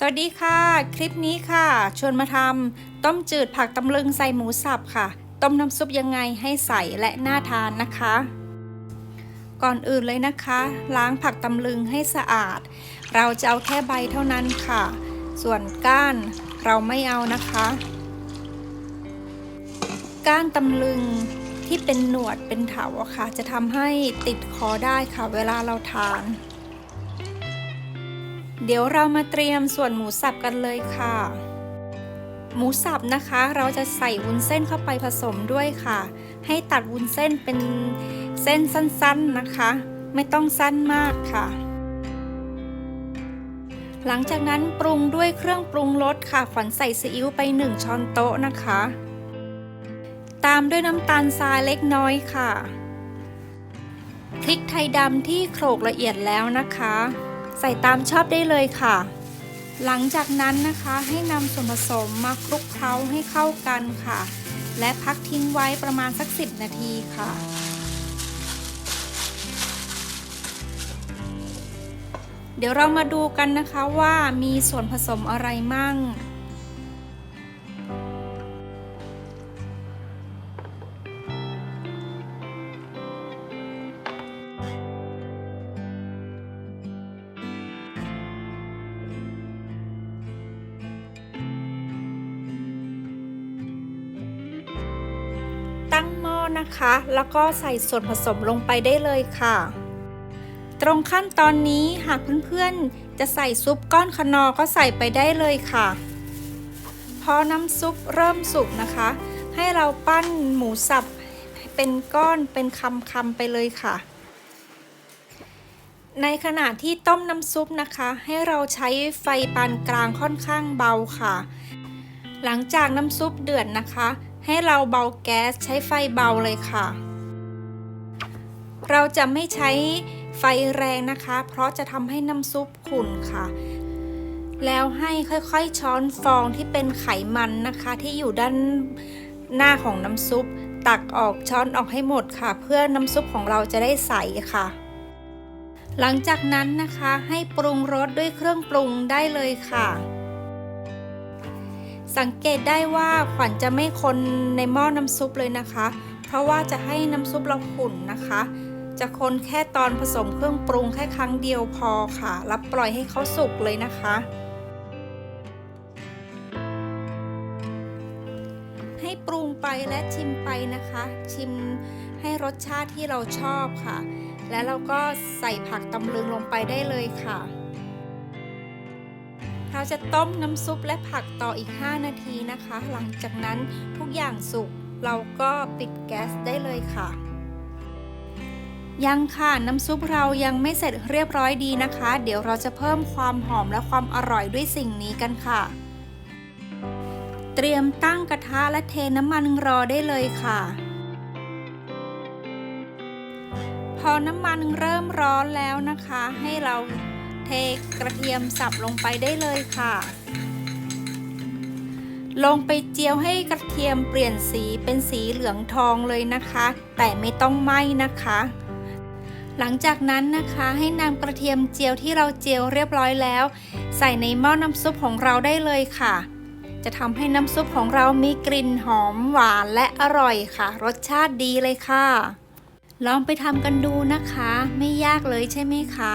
สวัสดีค่ะ คลิปนี้ค่ะ ชวนมาทำต้มจืดผักตำลึงใส่หมูสับค่ะ ต้มน้ำซุปยังไงให้ใสและน่าทานนะคะ ก่อนอื่นเลยนะคะ ล้างผักตำลึงให้สะอาด เราจะเอาแค่ใบเท่านั้นค่ะ ส่วนก้านเราไม่เอานะคะ ก้านตำลึงที่เป็นหนวดเป็นเถาอะค่ะ จะทำให้ติดคอได้ค่ะ เวลาเราทาน เดี๋ยวเรามาเตรียมส่วนหมูสับกันเลยค่ะ หมูสับนะคะ เราจะใส่วุ้นเส้นเข้าไปผสมด้วยค่ะ ให้ตัดวุ้นเส้นเป็นเส้นสั้นๆนะคะ ไม่ต้องสั้นมากค่ะ หลังจากนั้นปรุงด้วยเครื่องปรุงรสค่ะขวัญใส่ซีอิ๊วไป 1 ช้อนโต๊ะนะคะ ตามด้วยน้ำตาลทรายเล็กน้อยค่ะ พริกไทยดำที่โขลกละเอียดแล้วนะคะ ใส่ตามชอบได้เลยค่ะ หลังจากนั้นนะคะให้นำส่วนผสมมาคลุกเคล้าให้เข้ากันค่ะ และพักทิ้งไว้ประมาณสัก 10 นาทีค่ะเดี๋ยวเรามาดูกันนะคะว่ามีส่วนผสมอะไรมั่ง ตั้งหม้อนะคะ แล้วก็ใส่ส่วนผสมลงไปได้เลยค่ะ ตรงขั้นตอนนี้หากเพื่อนๆ จะใส่ซุปก้อนขนอก็ใส่ไปได้เลยค่ะ พอน้ำซุปเริ่มสุกนะคะ ให้เราปั้นหมูสับเป็นก้อนเป็นคำๆไปเลยค่ะ ในขณะที่ต้มน้ำซุปนะคะ ให้เราใช้ไฟปานกลางค่อนข้างเบาค่ะ หลังจากน้ำซุปเดือดนะคะ ให้เราเบาแก๊สใช้ไฟเบาเลยค่ะ เราจะไม่ใช้ไฟแรงนะคะ เพราะจะทำให้น้ำซุปขุ่นค่ะ แล้วให้ค่อยๆช้อนฟองที่เป็นไขมันนะคะ ที่อยู่ด้านหน้าของน้ำซุป ตักออกช้อนออกให้หมดค่ะ เพื่อน้ำซุปของเราจะได้ใสค่ะ หลังจากนั้นนะคะให้ปรุงรสด้วยเครื่องปรุงได้เลยค่ะ สังเกตได้ว่าขวัญจะไม่คนในหม้อน้ำซุปเลยนะคะ เพราะว่าจะให้น้ำซุปเราขุ่นนะคะ จะคนแค่ตอนผสมเครื่องปรุงแค่ครั้งเดียวพอค่ะแล้วปล่อยให้เขาสุกเลยนะคะ ให้ปรุงไปและชิมไปนะคะ ชิมให้รสชาติที่เราชอบค่ะ แล้วเราก็ใส่ผักตำลึงลงไปได้เลยค่ะ จะต้มน้ำซุปและผักต่ออีก 5 นาทีนะคะ หลังจากนั้นทุกอย่างสุกเราก็ปิดแก๊สได้เลยค่ะ ยังค่ะน้ำซุปเรายังไม่เสร็จเรียบร้อยดีนะคะ เดี๋ยวเราจะเพิ่มความหอมและความอร่อยด้วยสิ่งนี้กันค่ะ เตรียมตั้งกระทะและเทน้ำมันรอได้เลยค่ะพอน้ำมันเริ่มร้อนแล้วนะคะ ให้เรา เทกระเทียมสับลงไปได้เลยค่ะ ลงไปเจียวให้กระเทียมเปลี่ยนสีเป็นสีเหลืองทองเลยนะคะ แต่ไม่ต้องไหม้นะคะ หลังจากนั้นนะคะให้นำกระเทียมเจียวที่เราเจียวเรียบร้อยแล้ว ใส่ในหม้อน้ำซุปของเราได้เลยค่ะจะทำให้น้ำซุปของเรามีกลิ่นหอมหวานและอร่อยค่ะ รสชาติดีเลยค่ะ ลองไปทำกันดูนะคะ ไม่ยากเลยใช่ไหมคะ